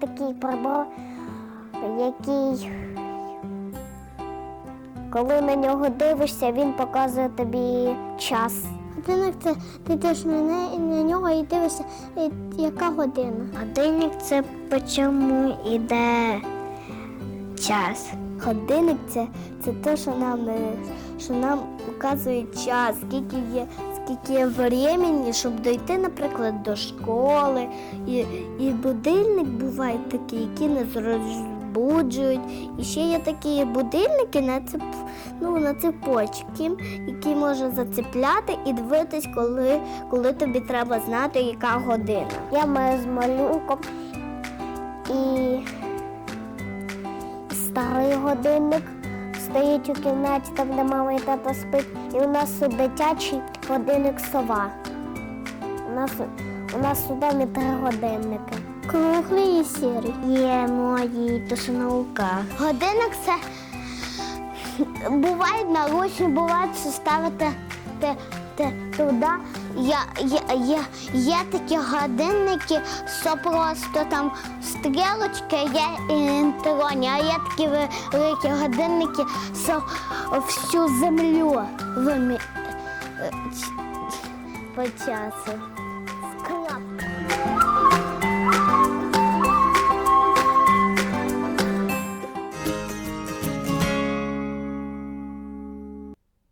такий прибор, який, коли на нього дивишся, він показує тобі час. Годинник це ти йдеш на, на нього і дивишся, яка година. Годинник це по чому йде час. Годинник це, це те, що нам, е, що нам показує час, скільки є, скільки є времени, щоб дойти, наприклад, до школи. І, і будильник буває такий, які нас розбуджують. І ще є такі будильники на цеп, ну, на цепочки, які можна зацепляти і дивитись, коли, коли тобі треба знати, яка година. Я маю з малюком і старий годинник стоїть у кімнаті, там, де мама і тато спить. І у нас тут дитячий годинник сова. У нас, у нас у домі три годинники. Круглий і сірий. Є мої то що на руках. Годинник це буває наручні, буває, що ставити те, те, туди. Я, я, я, є такі годинники, що просто там стрілочки, є інтроні, а є такі великі годинники, що всю землю вимі... По часу.